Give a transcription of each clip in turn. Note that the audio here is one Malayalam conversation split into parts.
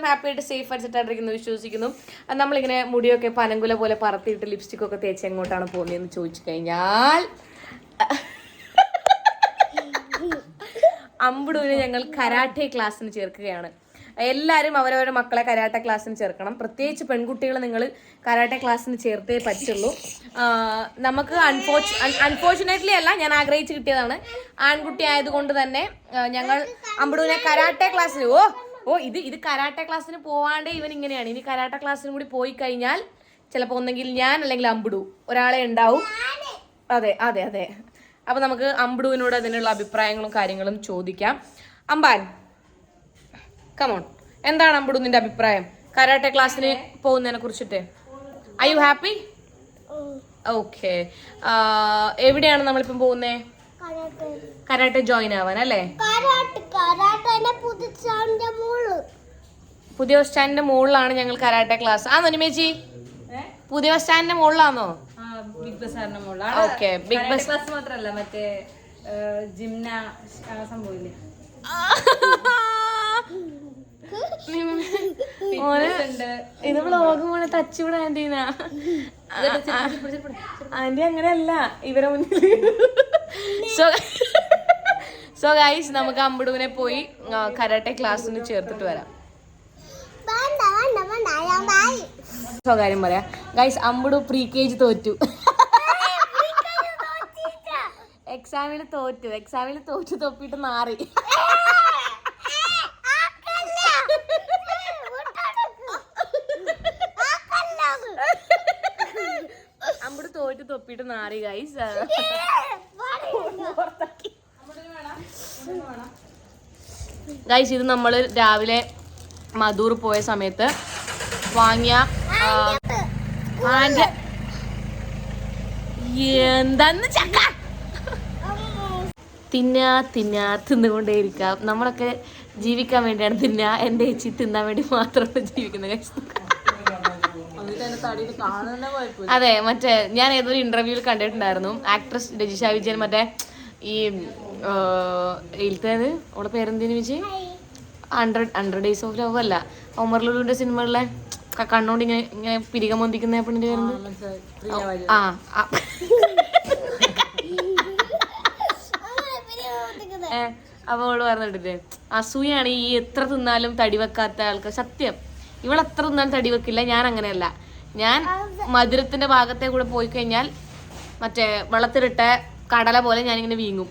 എല്ലാവരും ഹാപ്പി ആയിട്ട് സേഫ് അടിച്ചിട്ടായിരിക്കുന്നു വിശ്വസിക്കുന്നു. നമ്മളിങ്ങനെ മുടിയൊക്കെ പനങ്കുല പോലെ പറത്തിയിട്ട് ലിപ്സ്റ്റിക് ഒക്കെ തേച്ച് എങ്ങോട്ടാണ് പോകുന്നതെന്ന് ചോദിച്ചു കഴിഞ്ഞാൽ അമ്പുടുവിനെ ഞങ്ങൾ കരാട്ടെ ക്ലാസ്സിന് ചേർക്കുകയാണ്. എല്ലാവരും അവരവരുടെ മക്കളെ കരാട്ടെ ക്ലാസ്സിന് ചേർക്കണം. പ്രത്യേകിച്ച് പെൺകുട്ടികൾ നിങ്ങൾ കരാട്ടെ ക്ലാസ്സിന് ചേർത്തേ പറ്റുള്ളൂ. നമുക്ക് അൺഫോർച്ചു അൺഫോർച്ചുനേറ്റ്ലി അല്ല ഞാൻ ആഗ്രഹിച്ച് കിട്ടിയതാണ്. ആൺകുട്ടി ആയതുകൊണ്ട് തന്നെ ഞങ്ങൾ അമ്പടൂരിനെ കരാട്ടെ ക്ലാസ്സിൽ ഓ ഓ ഇത് ഇത് കരാട്ടെ ക്ലാസ്സിന് പോവാണ്ടേ ഇവൻ ഇങ്ങനെയാണ്. ഇനി കരാട്ടെ ക്ലാസ്സിന് കൂടി പോയി കഴിഞ്ഞാൽ ചിലപ്പോൾ ഒന്നെങ്കിൽ ഞാൻ അല്ലെങ്കിൽ അമ്പിടു ഒരാളെ ഉണ്ടാവും. അതെ അതെ അതെ. അപ്പൊ നമുക്ക് അമ്പിടുവിനോട് അതിനുള്ള അഭിപ്രായങ്ങളും കാര്യങ്ങളും ചോദിക്കാം. അമ്പാൻ കമോൺ എന്താണ് അമ്പിടു നിന്റെ അഭിപ്രായം? കരാട്ടെ ക്ലാസ്സിന് പോകുന്നതിനെ കുറിച്ചിട്ട്. ഐ യു ഹാപ്പി ഓക്കെ എവിടെയാണ് നമ്മളിപ്പം പോകുന്നേ? കരാട്ടെ. ജോയിൻ ആവാൻ അല്ലേ? പുതിയ ബസ് സ്റ്റാൻഡിന്റെ മുകളിലാണ് ഞങ്ങൾ കരാട്ടെ ക്ലാസ് ആ നൊനിമേച്ചി പുതിയ ബസ് സ്റ്റാൻഡിന്റെ മുകളിലാണോ ബിഗ് ബസാറിന്റെ മുകളിലാണ് ഓക്കെ ബിഗ് ബസ് ക്ലാസ് മാത്രല്ല മറ്റേ ജിംന സംഭവില്ലേ ഇത് വ്ളോഗ് പോലെ ടച്ച് വിടാ ആന്റീനാ ആന്റി അങ്ങനെയല്ല ഇവരെ മുന്നിൽ സോ സോ ഗൈസ് നമുക്ക് അമ്പടുവിനെ പോയി കരാട്ടെ ക്ലാസ്സിന് ചേർത്തിട്ട് വരാം. സ്വകാര്യം പറയാം. ഗൈസ് അമ്പടു പ്രീ കെ ജി തോറ്റു എക്സാമിന് തോറ്റു എക്സാമിന് തോറ്റു തൊപ്പിട്ട് മാറി അമ്പുടു തോറ്റു തൊപ്പിട്ട് നാറി ഗൈസ് ഗൈസ് ഇത് നമ്മൾ രാവിലെ മധൂർ പോയ സമയത്ത് വാങ്ങിയ എന്താന്ന് ചക്ക തിന്ന തിന്ന തിന്നുകൊണ്ടേയിരിക്കാം നമ്മളൊക്കെ ജീവിക്കാൻ വേണ്ടിയാണ് തിന്ന. എന്റെ ചേച്ചി തിന്നാൻ വേണ്ടി മാത്രമാണ് ജീവിക്കുന്നത് അതെ മറ്റേ ഞാൻ ഏതൊരു ഇന്റർവ്യൂവിൽ കണ്ടിട്ടുണ്ടായിരുന്നു. ആക്ട്രസ് രജിഷ വിജയൻ മറ്റേ ഈ ഇതിലത്തേത് അവളുടെ പേരെന്തിനു Vijay hundred hundred days of love അല്ല. ഒമർ ലുലുവിന്റെ സിനിമകളിലെ കണ്ണോണ്ട് ഇങ്ങനെ ഇങ്ങനെ പിരികമൊന്തിക്കുന്ന പെണ്ണിന്റെ മനസ്സിലായി. ആ അപ്പൊ അവൾ പറഞ്ഞിട്ടില്ലേ അസൂയാണ് ഈ എത്ര തിന്നാലും തടി വെക്കാത്ത ആൾക്ക് സത്യം. ഇവളെത്ര എത്ര തിന്നാലും തടി വെക്കില്ല ഞാൻ അങ്ങനെയല്ല. ഞാൻ മധുരത്തിന്റെ ഭാഗത്തെ കൂടെ പോയി കഴിഞ്ഞാൽ മറ്റേ വെള്ളത്തിലിട്ട കടല പോലെ ഞാൻ ഇങ്ങനെ വീങ്ങും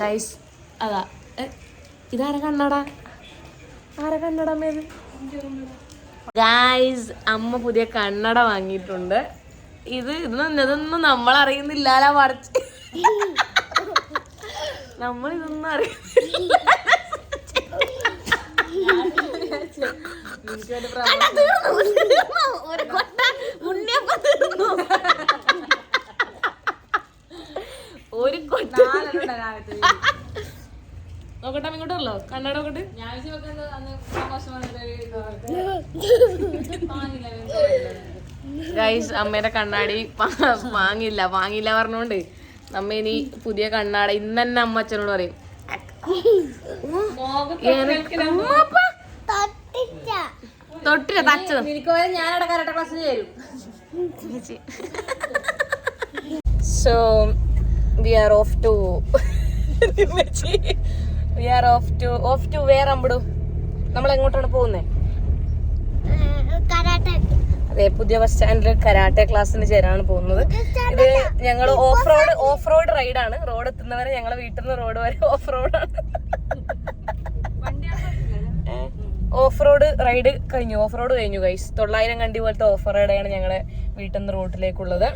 ഗൈസ് അതാ. ഏ, ഇതാര കണ്ണട? ആര കണ്ണട മേത് ഗൈസ് അമ്മ പുതിയ കണ്ണട വാങ്ങിയിട്ടുണ്ട്. ഇത് ഇതൊന്നും ഇതൊന്നും നമ്മൾ അറിയുന്നില്ലാല മറിച്ച്. നമ്മൾ ഇതൊന്നും അറിയുന്നില്ല. ഒരു കൊട്ട. ഒരു കൊട്ട രാവിലത്തെ നോക്കട്ടെ ഞാൻ ഗൈസ് അമ്മേന്റെ കണ്ണാടി വാങ്ങില്ല വാങ്ങില്ല പറഞ്ഞോണ്ട് നമ്മ ഇനി പുതിയ കണ്ണാടി ഇന്ന് തന്നെ അമ്മ അച്ഛനോട് പറയും. തൊട്ടില്ല. തച്ചത് so we are off to we are off to off to വേറെ അമ്പടു നമ്മൾ എങ്ങോട്ടാണ് പോകുന്നത് അതെ പുതിയ ബസ് സ്റ്റാൻഡിൽ കരാട്ടെ ക്ലാസ്സിന് ചേരാണ് പോകുന്നത്. ഇത് ഞങ്ങൾ ഓഫ് റോഡ് ഓഫ് റോഡ് റൈഡാണ് റോഡ് എത്തുന്നവരെ ഞങ്ങളെ വീട്ടിൽ നിന്ന് റോഡ് വരെ ഓഫ് റോഡാണ് ഓഫ് റോഡ് റൈഡ് കഴിഞ്ഞു. ഓഫ് റോഡ് കഴിഞ്ഞു ഗൈസ് തൊള്ളായിരം കണ്ടി പോലത്തെ ഓഫ് റൈഡാണ് ഞങ്ങളെ വീട്ടിൽ നിന്ന് റോഡിലേക്കുള്ളത്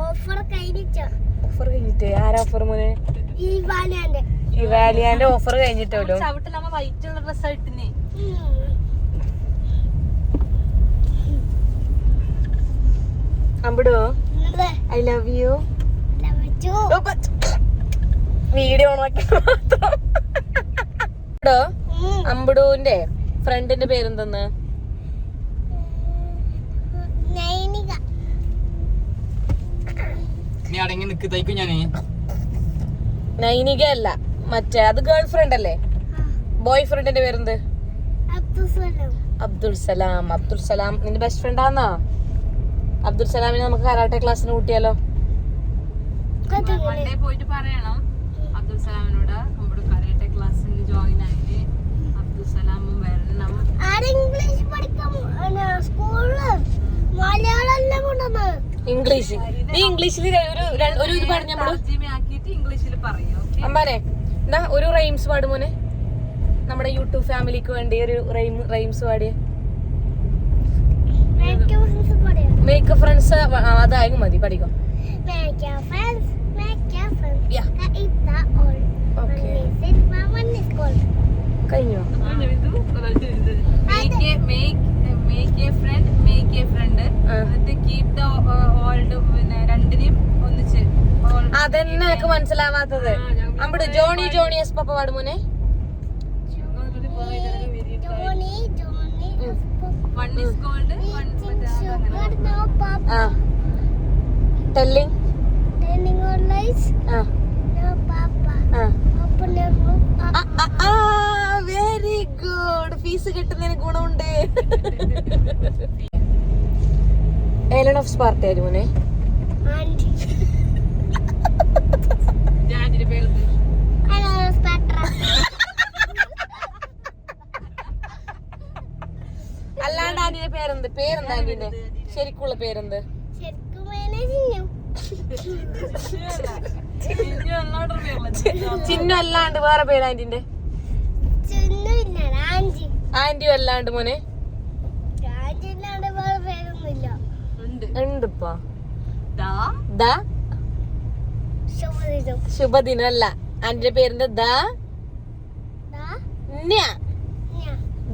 ഓഫർ കഴിഞ്ഞിട്ടേ? ഓഫർ കഴിഞ്ഞിട്ട്? ആരാ ഓഫർ മോനെ? ഈ വാലാന്റെ ഈ വാലിയാന്റെ ഓഫർ കഴിഞ്ഞിട്ടല്ലോ വൈറ്റ് ഉള്ള അമ്പിടോ? ഐ ലവ് യു വീഡിയോ ഓണാക്കി മാത്രം. അമ്പിടോ? അമ്പിടുവിന്റെ ഫ്രണ്ടിന്റെ പേരെന്തെന്ന്? നൈനിക. നീ അടങ്ങി നിക്ക് തയ്ക്കും ഞാനേ. നൈനിക അല്ല മറ്റേ അത് ഗേൾ ഫ്രണ്ട് അല്ലേ? ബോയ് ഫ്രണ്ടിന്റെ പേരെന്ത്? അബ്ദുസലാം അബ്ദുൽ സലാം. അബ്ദുൾ സലാം നിന്റെ ബെസ്റ്റ് ഫ്രണ്ട് ആന്നാ? അബ്ദുൽ സലാമിനെ നമുക്ക് കരാട്ടെ ക്ലാസ്സിന് കൂട്ടിയാലോ? മണ്ടേ പോയിട്ട് പറയണം. അബ്ദുൽ സലാമിനോട് നമ്മുടെ കരാട്ടെ ക്ലാസ്സിന് ജോയിൻ ആയിട്ട് അബ്ദുൽ സലാമും വരണം. ഇംഗ്ലീഷ് പഠിക്കാൻ സ്കൂളിൽ മലയാളം ഇംഗ്ലീഷ് നീ ഇംഗ്ലീഷിൽ ഒരു ഒരു ഇത് പറഞ്ഞു ഇംഗ്ലീഷിൽ പറയും ഓക്കെ അമ്പാനെ എന്നാ ഒരു റൈംസ് പാടുമോനെ നമ്മുടെ യൂട്യൂബ് ഫാമിലിക്ക് വേണ്ടി ഒരു റൈം റൈംസ് പാടിയ. മേക്ക് ഫ്രണ്ട്സ് അതായത് മതി പഠിക്കോ Make your friends, make your friends. Yeah. That is the uh, very good fees കിട്ടുന്നതിന് ഗുണമുണ്ട്. എലൻ ഓഫ് സ്പാർട്ടി മോനെ auntie. ജാൻജിയുടെ പേരെന്ത്? Hello, Spectra. അല്ലാണ്ട് ആന്റിന്റെ പേരെന്ത് പേരെന്ത്? ശരിക്കുള്ള പേരെന്ത്? ചിന്നു. അല്ലാണ്ട് വേറെ പേര് ആന്റിന്റെ ആന്റി അല്ലാണ്ട് മോനെ. ഉണ്ടിപ്പോ. ദാ, ദ. ശുഭദിനം. ശുഭദിനം അല്ല. ആന്റിന്റെ പേരിന്റെ ദ.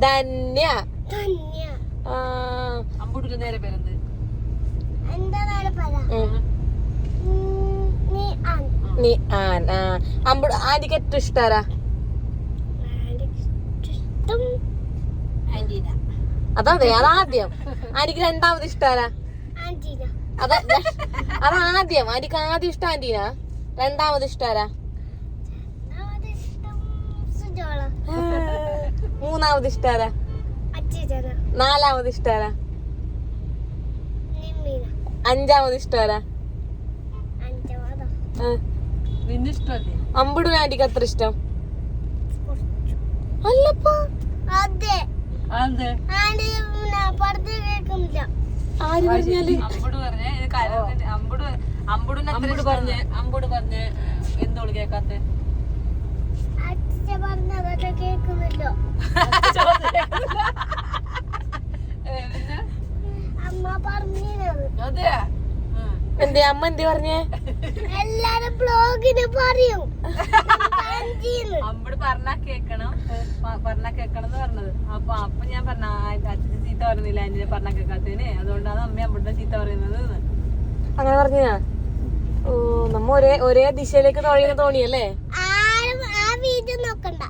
ധന്യ ധന്യ. ആ, നേരെ പേരെന്ത്? നീ ആൻ നീ ആൻ ആ. അമ്പു ആന്റിക്ക് ഏറ്റവും ഇഷ്ടാരാ? ഇഷ്ടം ആന്റീന. അതെ അതാദ്യം ആന്റിക്ക് രണ്ടാമത് ഇഷ്ടാരാ? അതാ അതാദ്യം ആന്റിക്ക് ആദ്യം ഇഷ്ടം ആന്റീന. രണ്ടാമത് ഇഷ്ടാരാ? അത് ഇഷ്ടം സുജോള. മൂന്നാമത് ഇഷ്ടാരാ? നാലാമത് ഇഷ്ടാരാ അഞ്ചാമത് ഇഷ്ടാരാ അമ്പുടു ആന്റിക്ക് അത്ര ഇഷ്ടം. അല്ലപ്പാ. അതെ. ആര് പറഞ്ഞാൽ? അമ്പുട് പറഞ്ഞ ഇത് കാര്യത്തിന് അമ്പുട് അമ്പുടിന് അമ്പുട് പറഞ്ഞ. അമ്പുട് പറഞ്ഞ എന്തോൾ കേക്കാത്ത? അച്ഛ പറഞ്ഞതൊക്കെ കേൾക്കുന്നില്ല. അമ്മ പറഞ്ഞത് അതെ. എന്തേ അമ്മ എന്തേ പറഞ്ഞേ? എല്ലാരും ബ്ലോഗിന് പറയും. ആന്റിന്ന് പറഞ്ഞാ കേക്കണം. പറഞ്ഞാ കേക്കണം എന്ന് പറഞ്ഞത്. അപ്പൊ അപ്പൊ ഞാൻ പറഞ്ഞ അച്ഛന് ചീത്ത പറയുന്നില്ല എന്നെ പറഞ്ഞാ കേൾക്കാത്തതിന് അതുകൊണ്ടാണ് അമ്മ അമ്പുടെ ചീത്ത പറയുന്നത് അങ്ങനെ പറഞ്ഞ ഓ നമ്മ ഒരേ ഒരേ ദിശയിലേക്ക് തുഴയുന്ന തോണിയല്ലേ ആരും ആ വീഡിയോ നോക്കണ്ട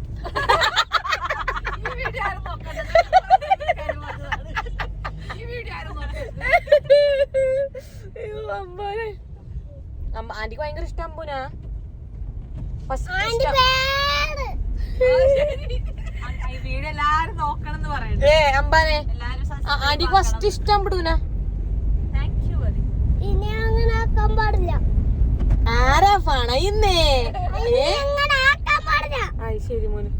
അമ്മ ആന്റിക്ക് ഭയങ്കര ഇഷ്ടം അമ്പുനാ. ഏ അമ്പാനെ. ആന്റിക്ക് ഫസ്റ്റ് ഇഷ്ടം അമ്പുടൂന. ഇനി അങ്ങനെ ആക്കാൻ പാടില്ല. ആരാ പണയുന്നേ? ഇനി അങ്ങനെ ആക്കാൻ പാടില്ല. ആ ശരി മോന്.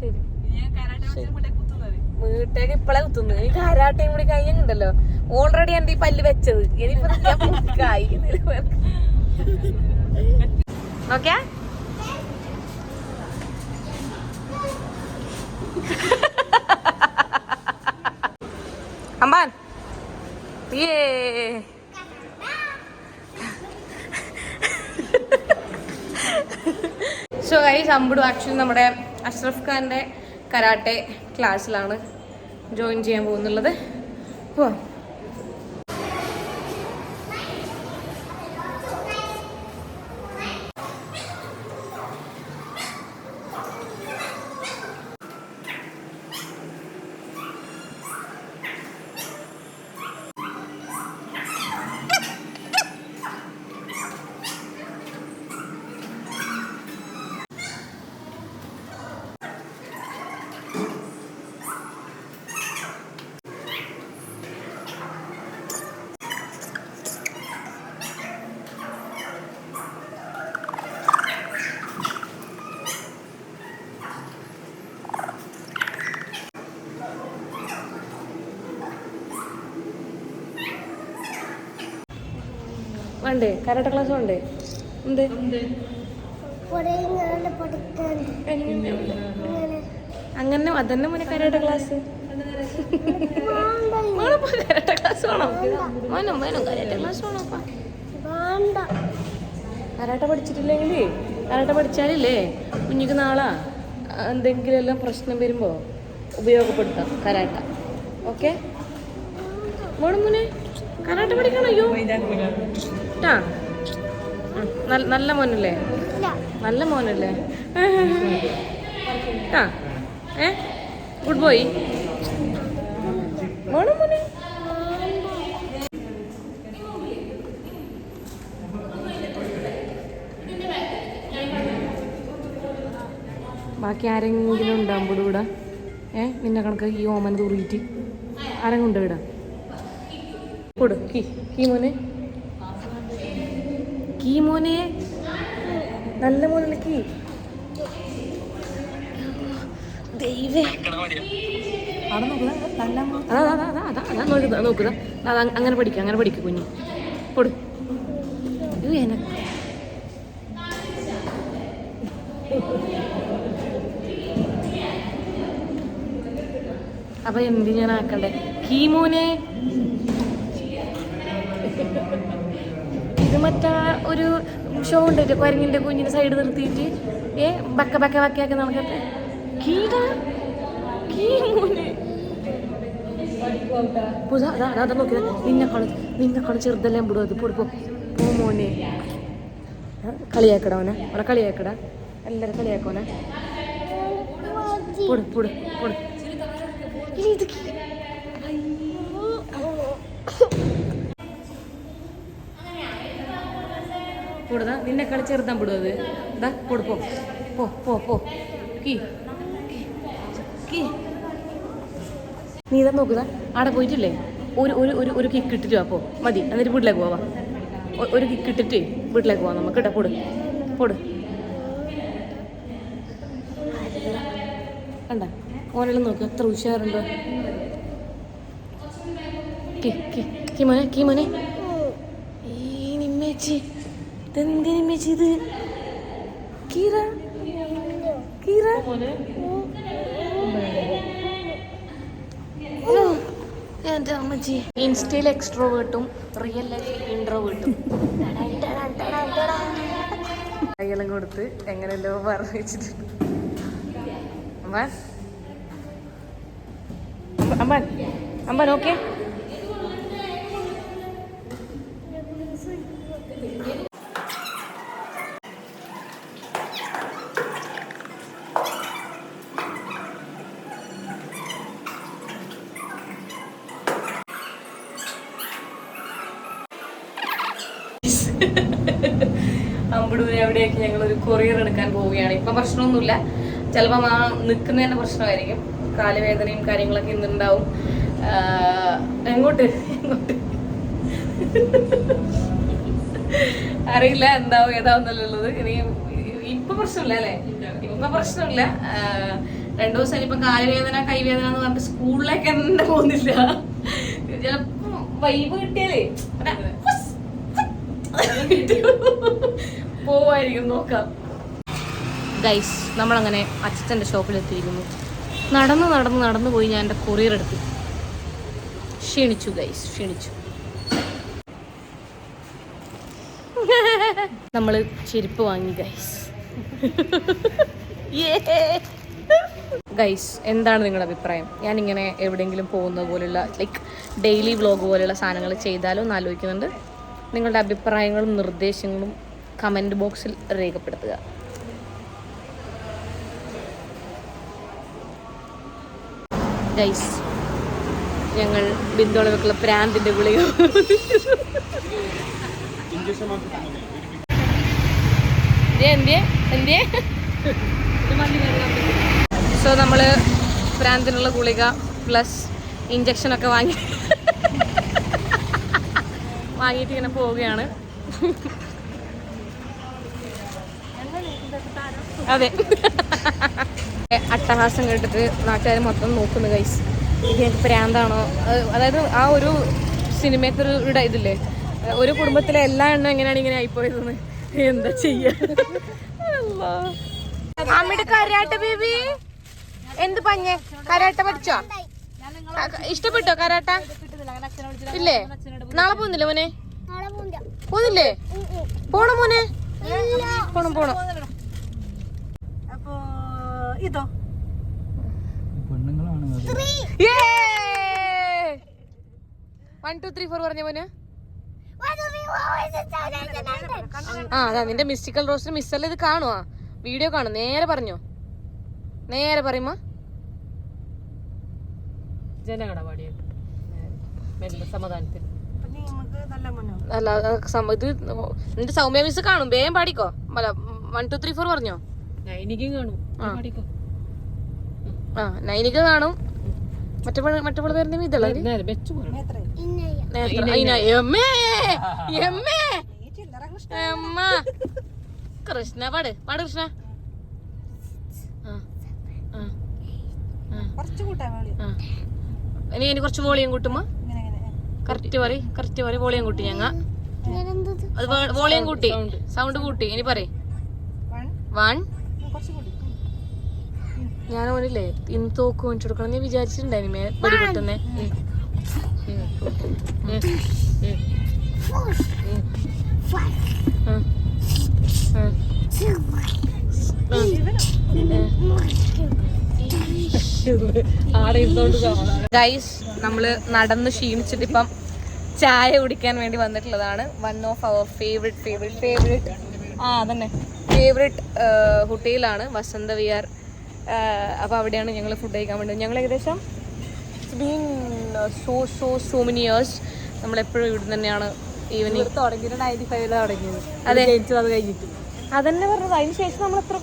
ശരി. ഞാൻ കരാട്ടെ കൂടെ കുത്തുന്നത്. വീട്ടേക്ക് ഇപ്പളെ കുത്തുന്നു ഈ കാരാട്ടയും കൂടി കഴിഞ്ഞുണ്ടല്ലോ ഓൾറെഡി എന്റെ ഈ പല്ല് വെച്ചത്. ഇനിയിപ്പോ ഓക്കെ അമ്പാൻ. ഏ സോ ഗൈസ് അമ്പുടു ആക്ച്വലി നമ്മുടെ അഷ്റഫ് ഖാന്റെ കരാട്ടെ ക്ലാസ്സിലാണ് ജോയിൻ ചെയ്യാൻ പോകുന്നുള്ളത്. പോവാം. വേണ്ടേ കരാട്ട ക്ലാസ് ഉണ്ട്. എന്ത്? അങ്ങനെ അതന്നെ മോനെ കരാട്ട ക്ലാസ് കരാട്ട ക്ലാസ് വേണം? മോനും മോനും കരാട്ട ക്ലാസ് വേണോപ്പാ കരാട്ട പഠിച്ചിട്ടില്ലെങ്കിൽ കരാട്ട പഠിച്ചാലില്ലേ? കുഞ്ഞിക്ക് നാളെ എന്തെങ്കിലും എല്ലാം പ്രശ്നം വരുമ്പോ ഉപയോഗപ്പെടുത്താം കരാട്ട. ഓക്കെ? മോണം മോനെ കരാട്ട പഠിക്കണം അയ്യോ? ഉം, നല്ല- നല്ല മോനല്ലേ? നല്ല മോനല്ലേ? ആ ഏ? ഗുഡ് ബോയ് മോണോ മോനെ. ബാക്കി ആരെങ്കിലും ഉണ്ടാകുമ്പോൾ ഇവിടെ? ഏ നിന്നെ കണക്ക് ഈ ഓമന തൂറിയിട്ട്. ആരെങ്കിലും ഉണ്ടോ ഇവിടെ? കൊടുക്കി. കീ മോനെ. മോനെ. നല്ല മോനെ കീ. അങ്ങനെ പഠിക്കുക അങ്ങനെ പഠിക്കുക കുഞ്ഞ്. കൊടു അപ്പൊ എന്ത് ഞാൻ ആക്കണ്ടേ കീമോനെ മറ്റാ ഒരു ഷോ ഉണ്ട് കുരങ്ങിന്റെ കുഞ്ഞിന്റെ സൈഡ് നിർത്തിയിട്ട്? ഏ ബക്ക ബക്ക ബക്കയാക്കി നടക്കട്ടെ കീട? അതാ നോക്കി നിന്നെ കളി നിന്നെ കളി ചെറുതെല്ലാം വിടും അത് പൊടിപ്പോ പോ മോനെ. കളിയാക്കട അവനെ അവനെ കളിയാക്കട. എല്ലാരും കളിയാക്കോനെ പൊട് പൊട് പൊട്. കി- പൊടുതാ നിന്നെ കളി ചെറുതാൻ വിടും അത് പൊട് പോ. പോ പോ നീ ഇതാ നോക്കുക അവിടെ പോയിട്ടില്ലേ? ഒരു ഒരു ഒരു ഒരു കിക്ക് ഇട്ടിട്ട് അപ്പോൾ മതി എന്നിട്ട് വീട്ടിലേക്ക് പോവാ ഒരു കിക്ക് ഇട്ടിട്ട് വീട്ടിലേക്ക് പോവാം നമുക്ക് കേട്ടോ പൊട്. പൊട്. കണ്ട? ഓനെല്ലാം നോക്ക് എത്ര ഉഷാറുണ്ടോ. കി കി കി മോനെ. ഈ നിമ്മേച്ചി. ഇതെന്തി നിമ്മേച്ചി ഇത്? കീറ. കീറ. എന്റെ അമ്മച്ചി. ഇൻസ്റ്റയിൽ എക്സ്ട്രോവേർട്ടും റിയൽ ലൈഫിൽ ഇൻട്രോവേർട്ടും കൈയെല്ലാം കൊടുത്ത് എങ്ങനെയല്ലോ പറഞ്ഞു വെച്ചിട്ടുണ്ട്. അമ്മ. അമ്മ അമ്പാൻ അമ്പാൻ ഓക്കെ അമ്പടൂര് എവിടെയൊക്കെ ഞങ്ങൾ ഒരു കൊറിയർ എടുക്കാൻ പോവുകയാണ്. ഇപ്പൊ പ്രശ്നമൊന്നുമില്ല. ചിലപ്പം ആ നിൽക്കുന്നതിന്റെ പ്രശ്നമായിരിക്കും. കാലുവേദനയും കാര്യങ്ങളൊക്കെ ഇന്നുണ്ടാവും. എങ്ങോട്ട്? അറിയില്ല എന്താവും ഏതാവുന്നല്ലുള്ളത് ഇനി ഇപ്പൊ പ്രശ്നമില്ല അല്ലേ? ഇപ്പൊ പ്രശ്നമില്ല. രണ്ടു ദിവസം ഇനിയിപ്പൊ കാലുവേദന കൈവേദന എന്ന് പറഞ്ഞിട്ട് സ്കൂളിലേക്ക് എന്താ പോകുന്നില്ല. ചിലപ്പോ വൈബ് കിട്ടിയാലേ പോവായിരിക്കും നോക്കാം. ഗൈസ് നമ്മളങ്ങനെ അച്ഛന്റെ ഷോപ്പിലെത്തിയിരിക്കുന്നു. നടന്ന് നടന്ന് നടന്നു പോയി ഞാൻ എന്റെ കൊറിയർ എടുത്തു. ക്ഷീണിച്ചു ഗൈസ് ക്ഷീണിച്ചു. നമ്മൾ ചെരുപ്പ് വാങ്ങി ഗൈസ്. ഗൈസ് എന്താണ് നിങ്ങളുടെ അഭിപ്രായം? ഞാനിങ്ങനെ എവിടെയെങ്കിലും പോകുന്ന പോലുള്ള ലൈക്ക് ഡെയിലി വ്ലോഗ് പോലുള്ള സാധനങ്ങൾ ചെയ്താലോ എന്ന് ആലോചിക്കുന്നുണ്ട്. നിങ്ങളുടെ അഭിപ്രായങ്ങളും നിർദ്ദേശങ്ങളും കമന്റ് ബോക്സിൽ രേഖപ്പെടുത്തുക. ഗൈസ് ഞങ്ങൾ ബിന്ദുളവക്കുള്ള പ്രാന്തിന്റെ എന്തേ സോ നമ്മൾ പ്രാന്തിനുള്ള ഗുളിക പ്ലസ് ഇഞ്ചക്ഷനൊക്കെ വാങ്ങി വാങ്ങിയിട്ട് ഇങ്ങനെ പോവുകയാണ്. അതെ. അട്ടഹാസം കേട്ടിട്ട് നാട്ടുകാർ മൊത്തം നോക്കുന്നു ഗൈസ് ഇത് എനിക്ക് പ്രാന്താണോ? അത് അതായത് ആ ഒരു സിനിമയത്തെ ഒരു ഇതില്ലേ? ഒരു കുടുംബത്തിലെ എല്ലാ എണ്ണം എങ്ങനെയാണ് ഇങ്ങനെ ആയിപ്പോയതെന്ന്? എന്താ ചെയ്യാ? അല്ലാ. അമ്മയുടെ കരാട്ട ബേബി. എന്ത് പഞ്ഞേ? കരാട്ട പഠിച്ചോ? ഇഷ്ടപ്പെട്ടോ കരാട്ട? ഇല്ലേ? നാളെ പോകുന്നില്ലേ മോനെ? പോകുന്നില്ലേ പോണം മോനെ? പോണം പോണം. വൺ ടു ത്രീ ഫോർ പറഞ്ഞ മോനെ. ആ അതാ നിന്റെ മിസ്റ്റിക്കൽ റോസ്റ്റിൽ മിസ്സല്ല ഇത് കാണുവാ? വീഡിയോ കാണും. നേരെ പറഞ്ഞോ. നേരെ പറയുമ്പോ ജനകട സമാധാനത്തിൽ. അല്ല ഇത് നിന്റെ സൗമ്യ മിസ് കാണും. വേഗം പാടിക്കോ. അല്ല വൺ ടു ത്രീ ഫോർ പറഞ്ഞോ. എനിക്കും കാണും. പാടിക്കോ? ആ നൈനിക കാണും. മറ്റേ മറ്റേ പേരുടെ ഇതല്ല കൃഷ്ണ. പാട്. പാട് കൃഷ്ണ. ആ, ആ, ആ, കുറച്ച് കൂട്ടാൻ വേണ്ടി. ആ. ഇനി ഇനി കുറച്ച് വോളിയം കൂട്ടുമ്പോ ഇങ്ങനെ ഇങ്ങനെ കറക്റ്റ് പറ കറക്റ്റ് പറ വോളിയം കൂട്ടി ഞങ്ങ? അത് വോളിയം കൂട്ടി. സൗണ്ട്. കൂട്ടി. ഇനി പറ വൺ. ഞാൻ ഓനില്ലേ ഇന്ന് തോക്ക് മേടിച്ചു കൊടുക്കണം നീ വിചാരിച്ചിട്ടുണ്ടായിരുന്നു ഗൈസ് നമ്മൾ നടന്ന് ക്ഷീണിച്ചിട്ട് ഇപ്പം ചായ കുടിക്കാൻ വേണ്ടി വന്നിട്ടുള്ളതാണ്. One of our favourite favourite favourite ആ അതന്നെ. ഫേവറേറ്റ് ഹോട്ടലാണ് വസന്ത വിഹാർ. അപ്പോൾ അവിടെയാണ് ഞങ്ങൾ ഫുഡ് കഴിക്കാൻ വേണ്ടത്. ഞങ്ങൾ ഏകദേശം been so so so many years നമ്മളെപ്പോഴും ഇവിടെ തന്നെയാണ് ഈവനിങ് അതെ. അതന്നെ പറഞ്ഞത്. അതിന് ശേഷം നമ്മൾ എത്ര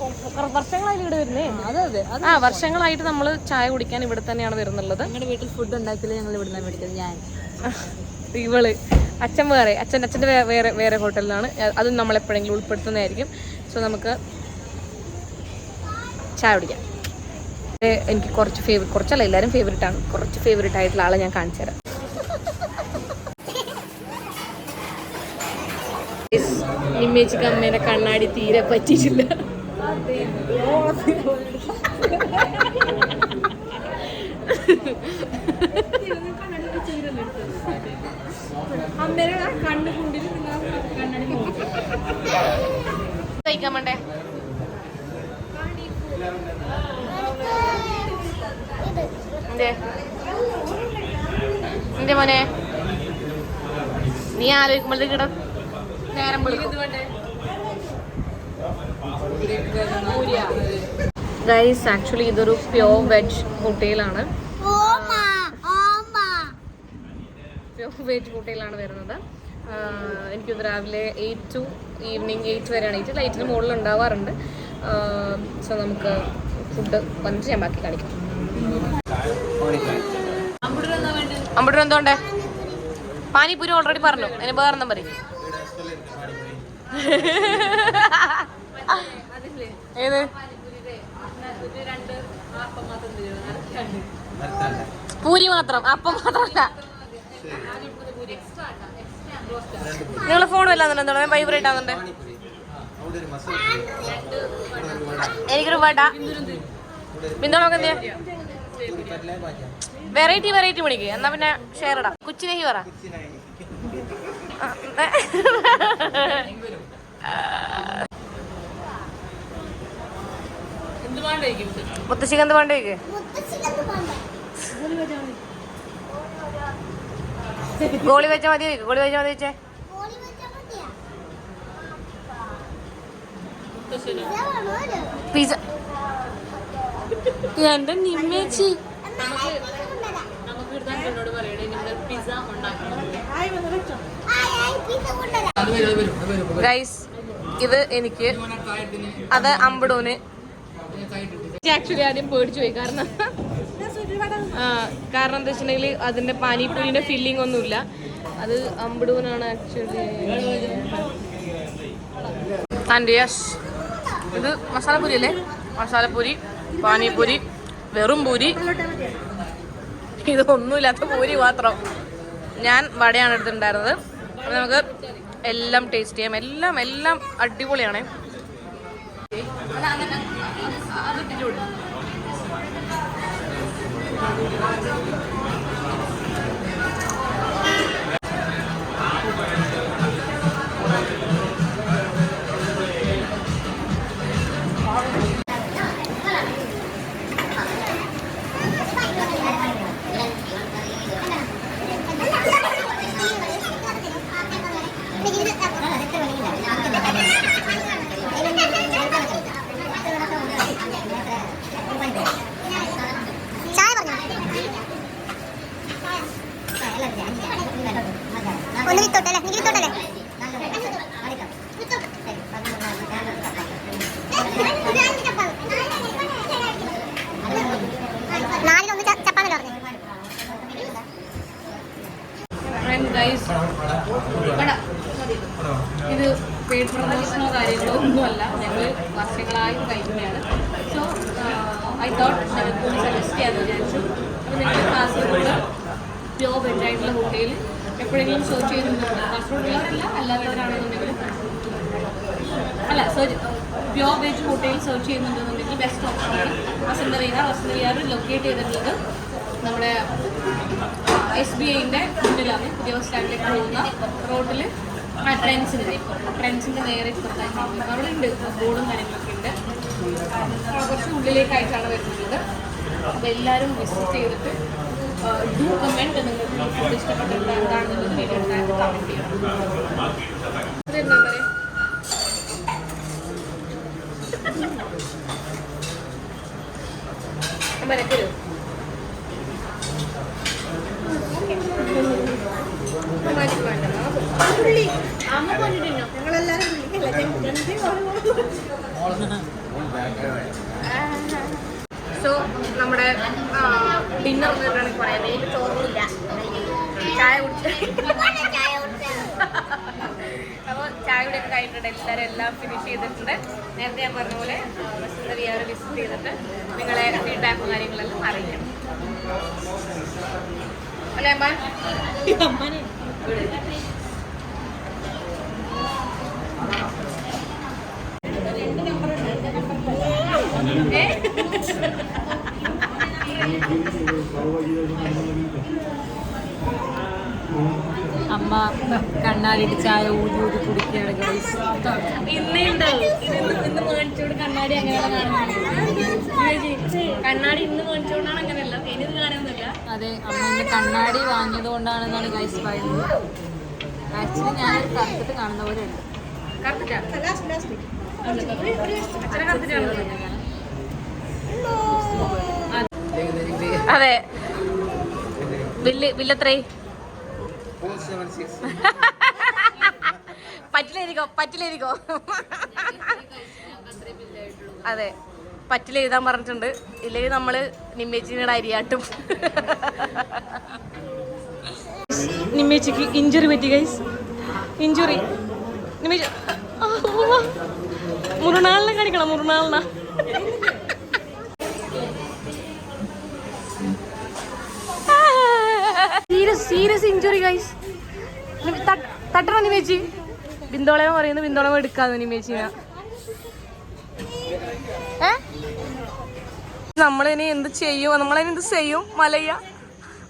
വർഷങ്ങളായി ഇവിടെ വരുന്നേ? അതെ അതെ. ആ വർഷങ്ങളായിട്ട് നമ്മൾ ചായ കുടിക്കാൻ ഇവിടെ തന്നെയാണ് വരുന്നുള്ളത്. ഞങ്ങളുടെ വീട്ടിൽ ഫുഡ് ഉണ്ടാക്കില്ല ഞങ്ങൾ ഇവിടെ നിന്ന് മേടിക്കുന്നത് ഞാൻ. ഇവൾ അച്ഛൻ വേറെ അച്ഛൻ അച്ഛന്റെ വേറെ വേറെ ഹോട്ടലിലാണ്. അതും നമ്മളെപ്പോഴെങ്കിലും ഉൾപ്പെടുത്തുന്നതായിരിക്കും. സോ നമുക്ക് ചായ കുടിക്കാം. എനിക്ക് കുറച്ച് ഫേവറേറ്റ് കുറച്ചല്ല എല്ലാവരും ഫേവറേറ്റ് ആണ്. കുറച്ച് ഫേവറേറ്റ് ആയിട്ടുള്ള ആളെ ഞാൻ കാണിച്ചു തരാം. ഇമ്മേച്ചിക്ക് അമ്മേനെ കണ്ണാടി തീരെ പറ്റിയിട്ടില്ല. കഴിക്കാൻ വേണ്ടേ. എന്തേ? എന്റെ മോനെ? നീ ആലോചിക്കുമ്പോഴത്തേക്ക് ഇട നേരം ഗൈസ് ആക്ച്വലി ഇതൊരു പ്യോർ വെജ് ഹോട്ടലാണ്. പ്യോർ വെജ് ഹോട്ടലാണ് വരുന്നത്. എനിക്കൊന്ന് രാവിലെ എയ്റ്റ് ടു ഈവനിങ് എയ്റ്റ് വരെയാണ് എയ്റ്റ് ലൈറ്റിന് മുകളിൽ ഉണ്ടാവാറുണ്ട്. സോ നമുക്ക് ഫുഡ് വന്നിട്ട് ഞാൻ ബാക്കി കാണിക്കാം. അമ്പൂർ എന്തോണ്ടേ? പാനിപ്പൂരി ഓൾറെഡി പറഞ്ഞു. അതിന് വേറെന്താ പറയും. ഏത്? പൂരി മാത്രം. അപ്പം മാത്രമല്ല നിങ്ങളെ ഫോൺ വല്ലാന്നുണ്ട് ഞാൻ വൈബ്രേറ്റ് ആവുന്നുണ്ട്. എനിക്കൊരു വട. ബിന്ദുണൊക്കെ എന്തിയാ വെറൈറ്റി വെറൈറ്റി മണിക്ക് എന്നാ പിന്നെ ഷെയർ ഇടാം കുച്ചി നെഹി പറ. മുത്തശ്ശിക്ക് എന്ത് വേണ്ട. ഗോളി വെച്ച മതി ചോദിക്ക്. ഗോളി വെച്ച മതി വെച്ചേ? പിസ എന്റെ നിമ്മേച്ചി ആയ്, പിസ്സ കൊണ്ടുവരാം. ഗൈസ് ഇത് എനിക്ക് അത് അമ്പടൂന്. ആക്ച്വലി ആദ്യം പേടിച്ചു പോയി കാരണം ആ കാരണം എന്താ വെച്ചിട്ടുണ്ടെങ്കിൽ അതിന്റെ പാനിപ്പൂരിന്റെ ഫില്ലിംഗ് ഒന്നുമില്ല. അത് അമ്പടൂനാണ് ആക്ച്വലി തന്റെ യസ് ഇത് മസാലപ്പൂരി അല്ലേ മസാലപ്പൂരി പാനിപ്പൂരി വെറും പൂരി. ഇതൊന്നുമില്ലാത്ത പൂരി മാത്രം. ഞാൻ വടയാണ് എടുത്തിട്ടുണ്ടായിരുന്നത്. നമുക്ക് എല്ലാം ടേസ്റ്റ് ചെയ്യാം. എല്ലാം എല്ലാം അടിപൊളിയാണ്. ചായ ഒന്ന് വിത്തോട്ടല്ലേ. ഇത് പെയ്ഡ് പ്രൊമോഷനോ കാര്യങ്ങളോ ഒന്നുമല്ല. ഞങ്ങൾ വർഷങ്ങളായി കഴിക്കുന്നതാണ് സോ ഐ തോട്ട് ഞങ്ങൾക്ക് സജസ്റ്റ് ചെയ്യാമെന്ന് വിചാരിച്ചു. അപ്പോൾ നിങ്ങൾ കാസർഗോഡ് പ്യോ വെജ് ആയിട്ടുള്ള ഹോട്ടലിൽ എപ്പോഴെങ്കിലും സെർച്ച് ചെയ്യുന്നുണ്ട് കാസർഗോഡുള്ളവരല്ല അല്ലാത്തവരാണെന്നുണ്ടെങ്കിൽ അല്ല സെർച്ച് പ്യോർ വെജ് ഹോട്ടലിൽ സെർച്ച് ചെയ്യുന്നുണ്ടെന്നുണ്ടെങ്കിൽ ബെസ്റ്റ് ഓപ്ഷനാണ് വസന്ത വിഹാർ വസന്ത വിഹാർ ലൊക്കേറ്റ് ചെയ്തിട്ടുള്ളത് നമ്മുടെ എസ് ബി ഐന്റെ മുന്നിലാണ് പുതിയ ബസ് സ്റ്റാൻഡിലേക്ക് പോകുന്ന റോഡിൽ ആ ട്രെൻസിന്റെ ട്രെൻസിന്റെ നേരെ ഇപ്പുറത്തായിട്ട് അവിടെ ഉണ്ട് ബോർഡും കാര്യങ്ങളൊക്കെ ഉണ്ട്. കുറച്ച് ഉള്ളിലേക്കായിട്ടാണ് വരുന്നത്. അപ്പോൾ എല്ലാവരും വിസിറ്റ് ചെയ്തിട്ട് ഡു കമന്റ് നിങ്ങൾക്ക് ഫുഡ് ഇഷ്ടപ്പെട്ടിട്ട് എന്താണെന്നുള്ളത് വീഡിയോ കമന്റ് ചെയ്യണം ഇതെന്താ പറയുക വരക്കരു അമ്മ കൊണ്ടിട്ടോ സോ നമ്മുടെ ഡിന്നർ വന്നിട്ടാണ് പറയാം. എനിക്ക് ചോറില്ല ചായ കുടിച്ച് അപ്പോൾ ചായ കൂടെ കഴിഞ്ഞിട്ടുണ്ട്. എല്ലാവരും എല്ലാം ഫിനിഷ് ചെയ്തിട്ടുണ്ട്. നേരത്തെ ഞാൻ പറഞ്ഞ പോലെ വസന്ത വിഹാർ വിസിറ്റ് ചെയ്തിട്ട് നിങ്ങളെ ഫീഡ്ബാക്കും കാര്യങ്ങളെല്ലാം അറിയാം അല്ലേ അമ്മ? ഏ? അമ്മ കണ്ണാടിയിട്ട് ചായ ഊതി ഊതി കുടിക്കുകയാണ് ഗൈസ് ഇന്നേ ഇന്ന് ഇന്ന് കണ്ണാടി അങ്ങനെയുള്ള കാണുന്നത്. കണ്ണാടി ഇന്ന് മേടിച്ചോണ്ടാണ് അങ്ങനെയല്ല. ഇനി ഇത് കാണുന്നില്ല. അതെ അമ്മേന്റെ കണ്ണാടി വാങ്ങിയത് കൊണ്ടാണെന്നാണ് ഗൈസ് പറയുന്നത്. ആക്ച്വലി ഞാൻ കറുത്തിട്ട് കാണുന്ന പോലെ ഉണ്ട്. അതെ. ബില്ല് ബില്ലെത്രേ പറ്റിലെഴുതിക്കോ പറ്റിലെഴുതിക്കോ. അതെ പറ്റില്ല എഴുതാൻ പറഞ്ഞിട്ടുണ്ട്. ഇല്ലെങ്കിൽ നമ്മൾ നിമ്മേച്ചിയുടെ അരിയാട്ടും. നിമ്മേച്ചിക്ക് ഇഞ്ചുറി പറ്റി ഗൈസ് ഇഞ്ചുറി. മുറുനാളിനെ കാണിക്കണം മുറുനാളിന. സീരിയസ് സീരിയസ് ഇഞ്ചുറി ഗൈസ് തട്ടണം നിമേച്ചി ബിന്തോളയം പറയുന്നത് ബിന്തോളയം എടുക്കാന്ന് നിമേച്ചിന ഏ? നമ്മളിനി എന്ത് ചെയ്യും? നമ്മളിനി എന്ത് ചെയ്യും? മലയ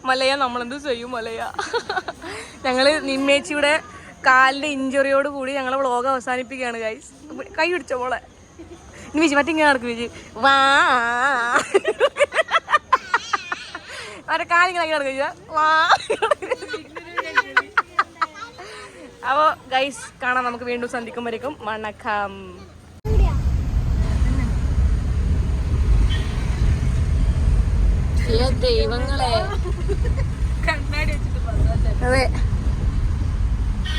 മലയ നമ്മളെന്ത് ചെയ്യും? മലയ ഞങ്ങൾ നിമ്മേച്ചിയുടെ കാലിന്റെ ഇഞ്ചുറിയോട് കൂടി ഞങ്ങളെ വ്ളോഗ് അവസാനിപ്പിക്കുകയാണ് ഗൈസ് കൈ പിടിച്ചോ മോളെ? നിമേച്ചി മറ്റിങ്ങനെ നടക്കും വിജി വാ. അവരെ കാലിങ്ങനെ നടക്കും വാ. അപ്പോൾ ഗൈസ് കാണാം. നമുക്ക് വീണ്ടും സന്ധിക്കുമ്പോഴേക്കും വണക്കം. ദൈവങ്ങളെ. അതെ.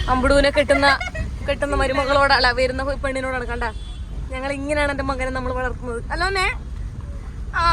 അമ്പുടൂനെ കിട്ടുന്ന കിട്ടുന്ന മരുമകളോടല്ല വരുന്ന പെണ്ണിനോടാണ്. കണ്ട? ഞങ്ങൾ ഇങ്ങനെയാണ് എന്റെ മകനെ നമ്മൾ വളർത്തുന്നത്. അല്ലോന്നെ ആ.